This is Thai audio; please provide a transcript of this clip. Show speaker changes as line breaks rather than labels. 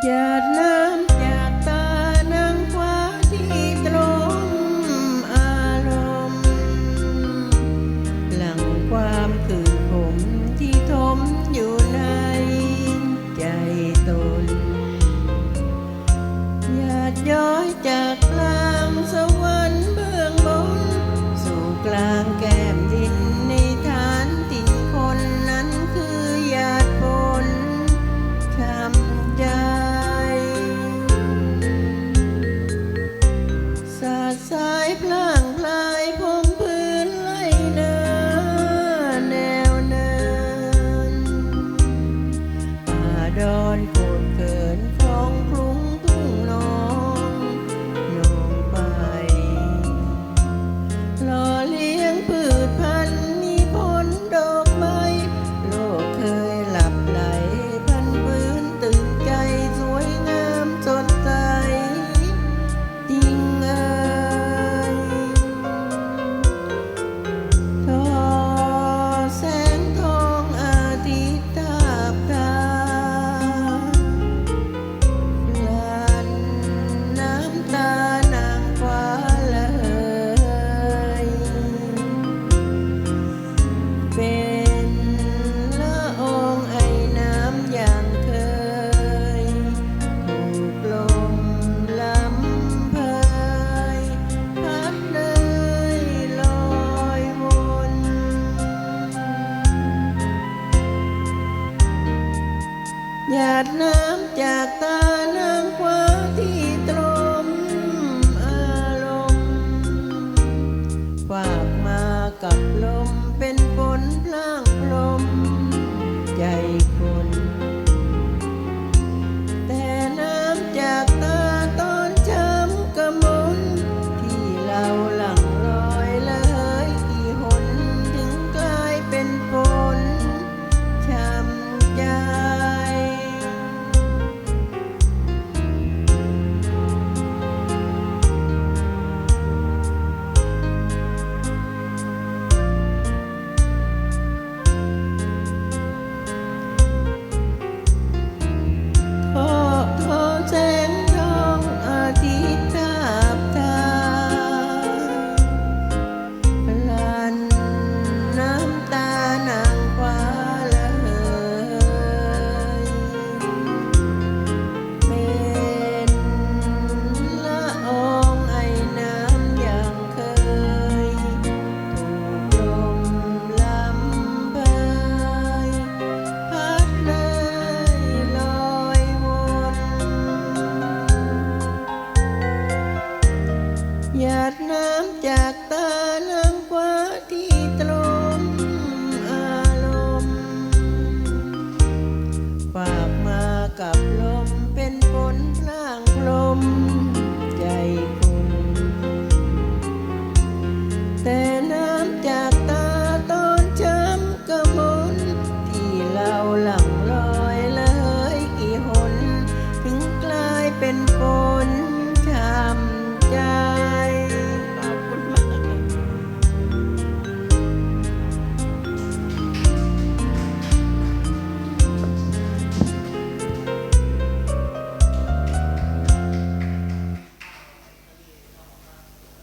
Yeah. that night. หยาดน้ำจากตาล้างกว่าที่ตรงอารมณ์ฝากมากับ